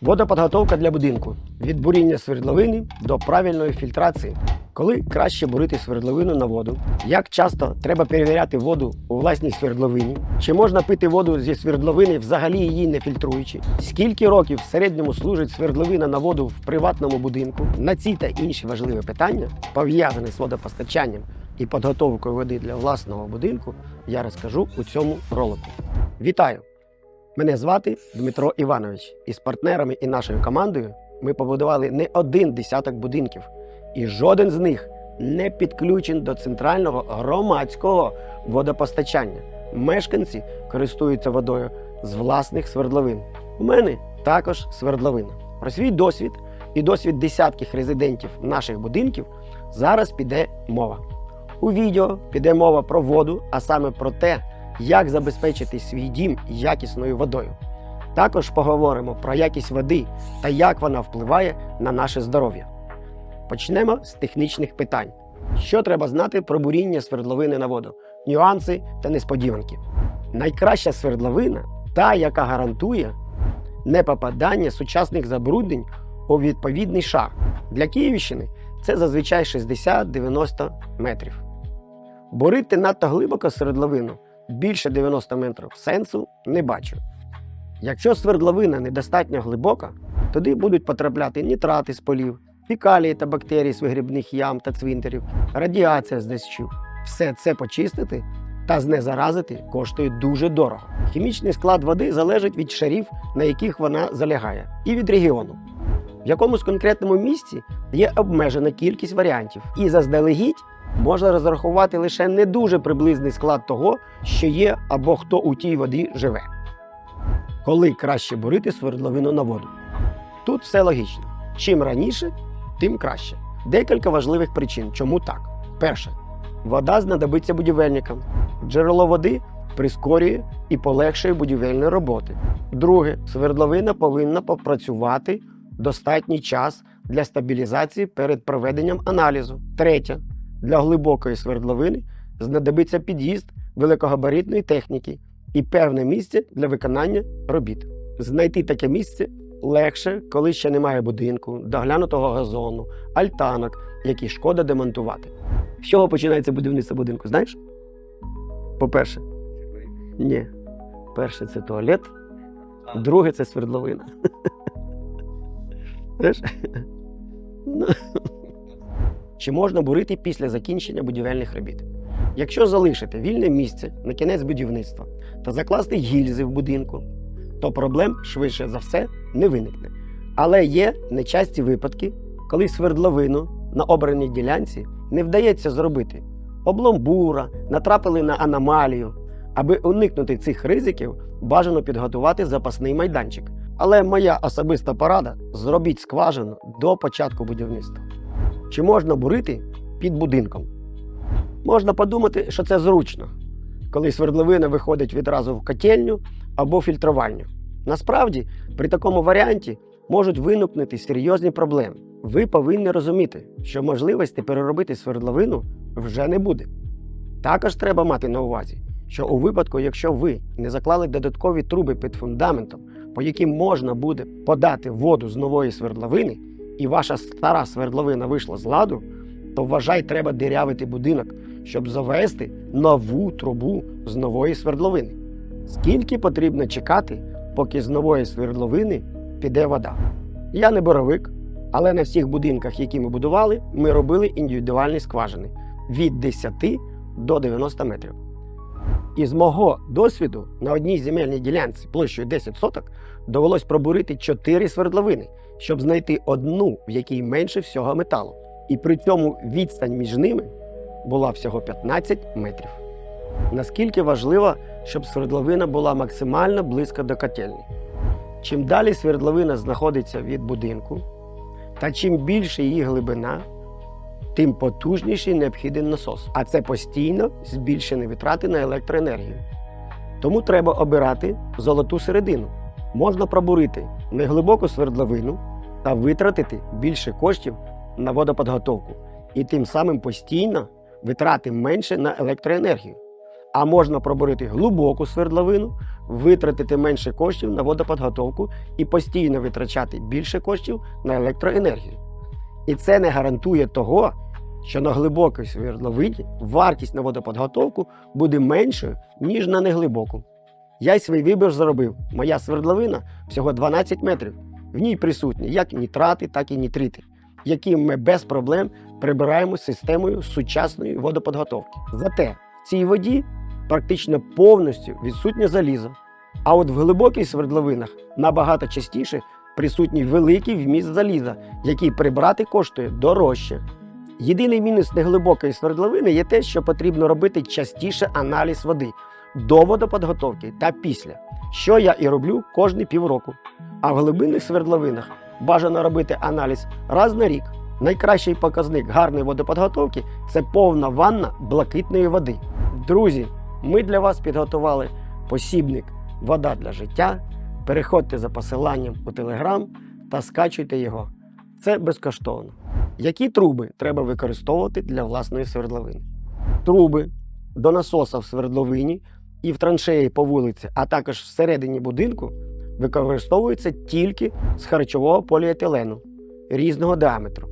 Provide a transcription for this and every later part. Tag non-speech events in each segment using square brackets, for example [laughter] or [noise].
Водоподготовка для будинку від буріння свердловини до правильної фільтрації. Коли краще бурити свердловину на воду? Як часто треба перевіряти воду у власній свердловині? Чи можна пити воду зі свердловини, взагалі її не фільтруючи? Скільки років в середньому служить свердловина на воду в приватному будинку? На ці та інші важливі питання, пов'язані з водопостачанням і підготовкою води для власного будинку, я розкажу у цьому ролику. Вітаю! Мене звати Дмитро Іванович, і з партнерами і нашою командою ми побудували не один десяток будинків, і жоден з них не підключений до центрального громадського водопостачання. Мешканці користуються водою з власних свердловин. У мене також свердловина. Про свій досвід і досвід десятків резидентів наших будинків зараз піде мова. У відео піде мова про воду, а саме про те, як забезпечити свій дім якісною водою. Також поговоримо про якість води та як вона впливає на наше здоров'я. Почнемо з технічних питань. Що треба знати про буріння свердловини на воду, нюанси та несподіванки. Найкраща свердловина та, яка гарантує непопадання сучасних забруднень у відповідний шар. Для Київщини це зазвичай 60-90 метрів. Бурити надто глибоко свердловину більше 90 метрів сенсу не бачу. Якщо свердловина недостатньо глибока, туди будуть потрапляти нітрати з полів, фікалії та бактерії з вигрібних ям та цвинтарів, радіація з дощів. Все це почистити та знезаразити коштує дуже дорого. Хімічний склад води залежить від шарів, на яких вона залягає, і від регіону. В якомусь конкретному місці є обмежена кількість варіантів, і заздалегідь можна розрахувати лише не дуже приблизний склад того, що є або хто у тій воді живе. Коли краще бурити свердловину на воду? Тут все логічно. Чим раніше, тим краще. Декілька важливих причин, чому так. Перше, вода знадобиться будівельникам. Джерело води прискорює і полегшує будівельні роботи. Друге, свердловина повинна попрацювати достатній час для стабілізації перед проведенням аналізу. Третє, для глибокої свердловини знадобиться під'їзд великогабаритної техніки і певне місце для виконання робіт. Знайти таке місце легше, коли ще немає будинку, доглянутого газону, альтанок, які шкода демонтувати. З чого починається будівництво будинку? Знаєш? По-перше, ні. Перше це туалет, друге це свердловина. [laughs] Знаєш? Чи можна бурити після закінчення будівельних робіт. Якщо залишити вільне місце на кінець будівництва та закласти гільзи в будинку, то проблем швидше за все не виникне. Але є нечасті випадки, коли свердловину на обраній ділянці не вдається зробити. Обломбура, натрапили на аномалію. Аби уникнути цих ризиків, бажано підготувати запасний майданчик. Але моя особиста порада зробіть скважину до початку будівництва. Чи можна бурити під будинком? Можна подумати, що це зручно, коли свердловина виходить відразу в котельню або фільтрувальню. Насправді, при такому варіанті можуть виникнути серйозні проблеми. Ви повинні розуміти, що можливості переробити свердловину вже не буде. Також треба мати на увазі, що у випадку, якщо ви не заклали додаткові труби під фундаментом, по яким можна буде подати воду з нової свердловини, і ваша стара свердловина вийшла з ладу, то вважай, треба дирявити будинок, щоб завести нову трубу з нової свердловини. Скільки потрібно чекати, поки з нової свердловини піде вода? Я не боровик, але на всіх будинках, які ми будували, ми робили індивідуальні скважини від 10 до 90 метрів. І з мого досвіду на одній земельній ділянці площею 10 соток довелось пробурити 4 свердловини, щоб знайти одну, в якій менше всього металу. І при цьому відстань між ними була всього 15 метрів. Наскільки важливо, щоб свердловина була максимально близько до котельні. Чим далі свердловина знаходиться від будинку, та чим більше її глибина, тим потужніший необхідний насос. А це постійно збільшені витрати на електроенергію. Тому треба обирати золоту середину. Можна пробурити неглибоку свердловину та витратити більше коштів на водоподготовку, і тим самим постійно витрати менше на електроенергію. А можна пробурити глибоку свердловину, витратити менше коштів на водоподготовку і постійно витрачати більше коштів на електроенергію. І це не гарантує того, що на глибокій свердловині вартість на водоподготовку буде меншою, ніж на неглибоку. Я й свій вибір зробив. Моя свердловина всього 12 метрів. В ній присутні як нітрати, так і нітрити, які ми без проблем прибираємо системою сучасної водоподготовки. Зате в цій воді практично повністю відсутнє залізо. А от в глибоких свердловинах набагато частіше присутній великий вміст заліза, який прибрати коштує дорожче. Єдиний мінус неглибокої свердловини є те, що потрібно робити частіше аналіз води до водоподготовки та після, що я і роблю кожні півроку. А в глибинних свердловинах бажано робити аналіз раз на рік. Найкращий показник гарної водоподготовки це повна ванна блакитної води. Друзі, ми для вас підготували посібник Вода для життя. Переходьте за посиланням у Телеграм та скачуйте його. Це безкоштовно. Які труби треба використовувати для власної свердловини? Труби до насоса в свердловині і в траншеї по вулиці, а також всередині будинку, використовуються тільки з харчового поліетилену різного діаметру.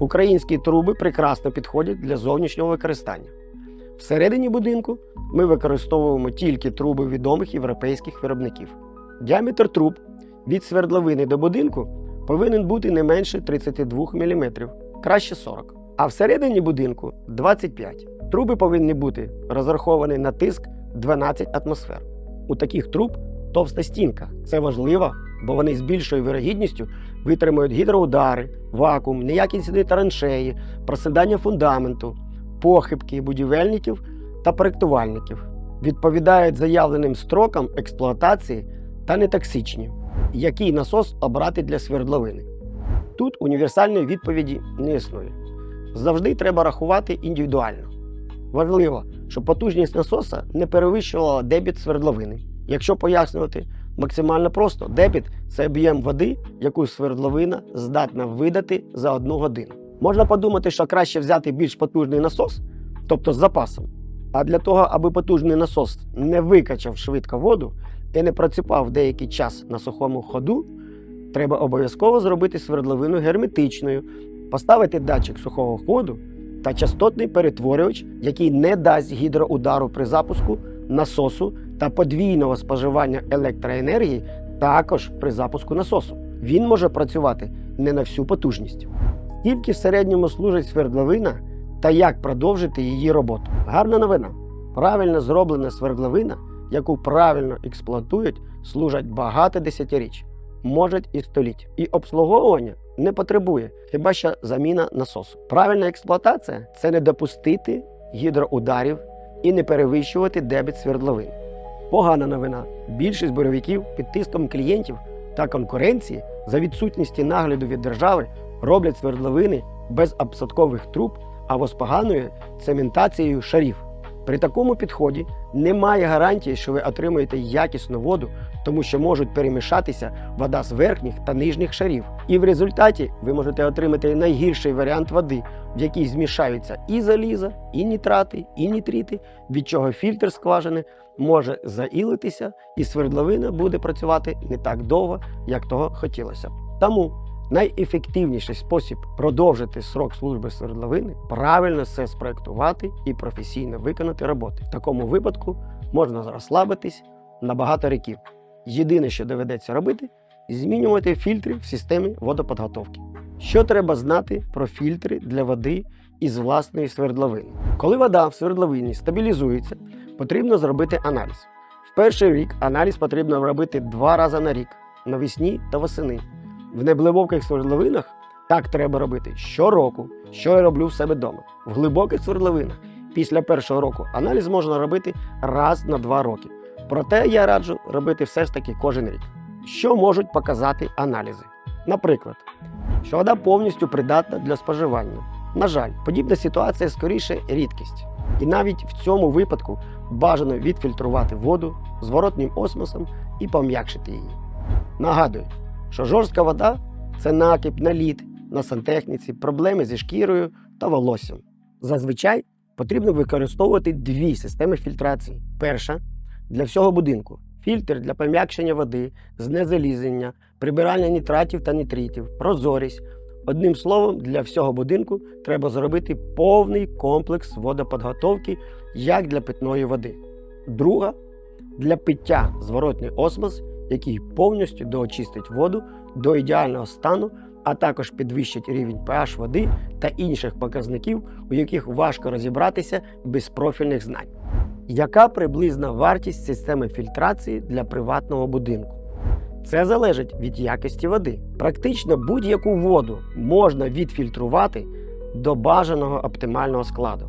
Українські труби прекрасно підходять для зовнішнього використання. Всередині будинку ми використовуємо тільки труби відомих європейських виробників. Діаметр труб від свердловини до будинку повинен бути не менше 32 мм, краще 40 А всередині будинку 25 Труби повинні бути розраховані на тиск 12 атмосфер. У таких труб товста стінка. Це важливо, бо вони з більшою вирогідністю витримують гідроудари, вакуум, неякісні траншеї, просидання фундаменту, похибки будівельників та проєктувальників, відповідають заявленим строкам експлуатації та не токсичні. Який насос обрати для свердловини? Тут універсальної відповіді не існує. Завжди треба рахувати індивідуально. Важливо, щоб потужність насоса не перевищувала дебіт свердловини. Якщо пояснювати максимально просто, дебіт це об'єм води, яку свердловина здатна видати за одну годину. Можна подумати, що краще взяти більш потужний насос, тобто з запасом. А для того, аби потужний насос не викачав швидко воду і не проціпав деякий час на сухому ходу, треба обов'язково зробити свердловину герметичною, поставити датчик сухого ходу та частотний перетворювач, який не дасть гідроудару при запуску насосу та подвійного споживання електроенергії також при запуску насосу. Він може працювати не на всю потужність. Скільки в середньому служить свердловина та як продовжити її роботу? Гарна новина. Правильно зроблена свердловина, яку правильно експлуатують, служать багато десятиріч, можуть і століть. І обслуговування не потребує, хіба що заміна насосу. Правильна експлуатація це не допустити гідроударів і не перевищувати дебіт свердловин. Погана новина. Більшість бойовиків під тиском клієнтів та конкуренції за відсутності нагляду від держави роблять свердловини без обсадкових труб або з поганою цементацією шарів. При такому підході немає гарантії, що ви отримаєте якісну воду, тому що можуть перемішатися вода з верхніх та нижніх шарів. І в результаті ви можете отримати найгірший варіант води, в якій змішаються і заліза, і нітрати, і нітрити, від чого фільтр скважини може заілитися, і свердловина буде працювати не так довго, як того хотілося. Тому найефективніший спосіб продовжити срок служби свердловини правильно все спроектувати і професійно виконати роботи. В такому випадку можна розслабитись на багато років. Єдине, що доведеться робити, змінювати фільтри в системі водоподготовки. Що треба знати про фільтри для води із власної свердловини? Коли вода в свердловині стабілізується, потрібно зробити аналіз. В перший рік аналіз потрібно робити два рази на рік навесні та восени. В неглибоких свердловинах так треба робити щороку, що я роблю в себе вдома. В глибоких свердловинах після першого року аналіз можна робити раз на два роки. Проте я раджу робити все ж таки кожен рік. Що можуть показати аналізи? Наприклад, що вода повністю придатна для споживання. На жаль, подібна ситуація скоріше рідкість. І навіть в цьому випадку бажано відфільтрувати воду зворотнім осмосом і пом'якшити її. Нагадую, що жорстка вода це накип, наліт на сантехніці, проблеми зі шкірою та волоссям. Зазвичай потрібно використовувати дві системи фільтрації. Перша для всього будинку фільтр для пом'якшення води, знезалізення, прибирання нітратів та нітритів, прозорість. Одним словом, для всього будинку треба зробити повний комплекс водоподготовки як для питної води. Друга для пиття зворотний осмос, який повністю доочистить воду до ідеального стану, а також підвищить рівень pH води та інших показників, у яких важко розібратися без профільних знань. Яка приблизна вартість системи фільтрації для приватного будинку? Це залежить від якості води. Практично будь-яку воду можна відфільтрувати до бажаного оптимального складу.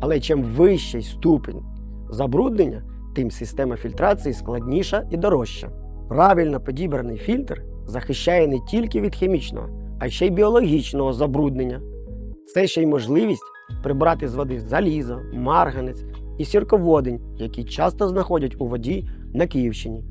Але чим вищий ступінь забруднення, тим система фільтрації складніша і дорожча. Правильно підібраний фільтр захищає не тільки від хімічного, а ще й біологічного забруднення. Це ще й можливість прибрати з води залізо, марганець і сірководень, які часто знаходять у воді на Київщині.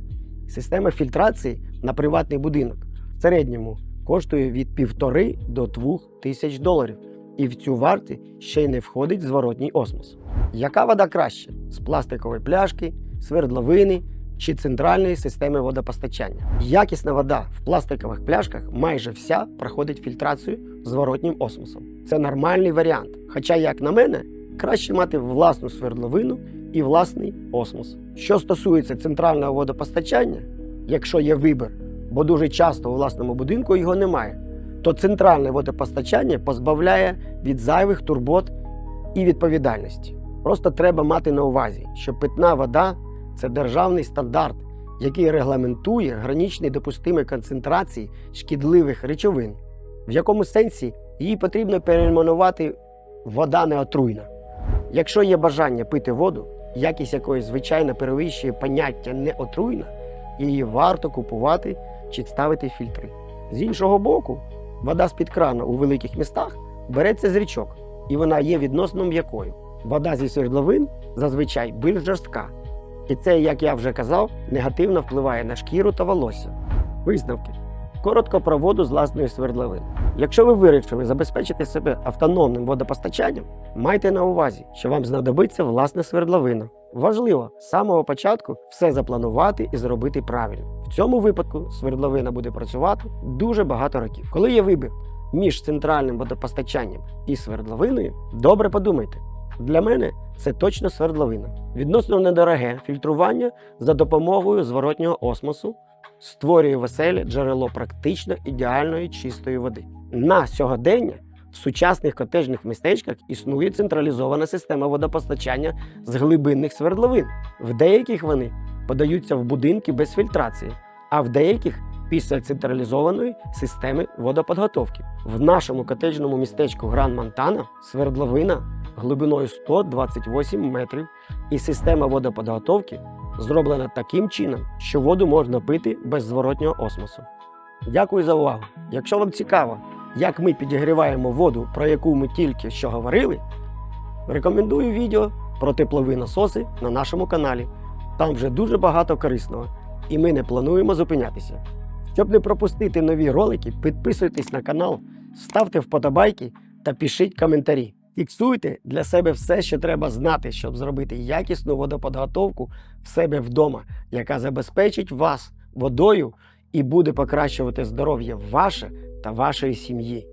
Система фільтрації на приватний будинок в середньому коштує від півтори до двох тисяч доларів, і в цю вартість ще й не входить зворотній осмос. Яка вода краще з пластикової пляшки, свердловини чи центральної системи водопостачання? Якісна вода в пластикових пляшках майже вся проходить фільтрацію зворотнім осмосом. Це нормальний варіант. Хоча, як на мене, краще мати власну свердловину і власний осмос. Що стосується центрального водопостачання, якщо є вибір, бо дуже часто у власному будинку його немає, то центральне водопостачання позбавляє від зайвих турбот і відповідальності. Просто треба мати на увазі, що питна вода це державний стандарт, який регламентує граничні допустимі концентрації шкідливих речовин, в якому сенсі її потрібно перейменувати вода неотруйна. Якщо є бажання пити воду, якість якої звичайно перевищує поняття неотруйна, її варто купувати чи ставити фільтри. З іншого боку, вода з-під крана у великих містах береться з річок, і вона є відносно м'якою. Вода зі свердловин зазвичай більш жорстка. І це, як я вже казав, негативно впливає на шкіру та волосся. Висновки. Коротко про воду з власної свердловини. Якщо ви вирішили забезпечити себе автономним водопостачанням, майте на увазі, що вам знадобиться власна свердловина. Важливо з самого початку все запланувати і зробити правильно. В цьому випадку свердловина буде працювати дуже багато років. Коли є вибір між центральним водопостачанням і свердловиною, добре подумайте. Для мене це точно свердловина. Відносно недороге фільтрування за допомогою зворотнього осмосу створює веселе джерело практично ідеальної чистої води. На сьогодення в сучасних котежних містечках існує централізована система водопостачання з глибинних свердловин. В деяких вони подаються в будинки без фільтрації, а в деяких після централізованої системи водоподготовки. В нашому котежному містечку Гран Монтана свердловина глибиною 128 метрів і система водоподготовки зроблена таким чином, що воду можна пити без зворотнього осмосу. Дякую за увагу. Якщо вам цікаво, як ми підігріваємо воду, про яку ми тільки що говорили, рекомендую відео про теплові насоси на нашому каналі. Там вже дуже багато корисного, і ми не плануємо зупинятися. Щоб не пропустити нові ролики, підписуйтесь на канал, ставте вподобайки та пишіть коментарі. Фіксуйте для себе все, що треба знати, щоб зробити якісну водоподготовку в себе вдома, яка забезпечить вас водою і буде покращувати здоров'я ваше та вашої сім'ї.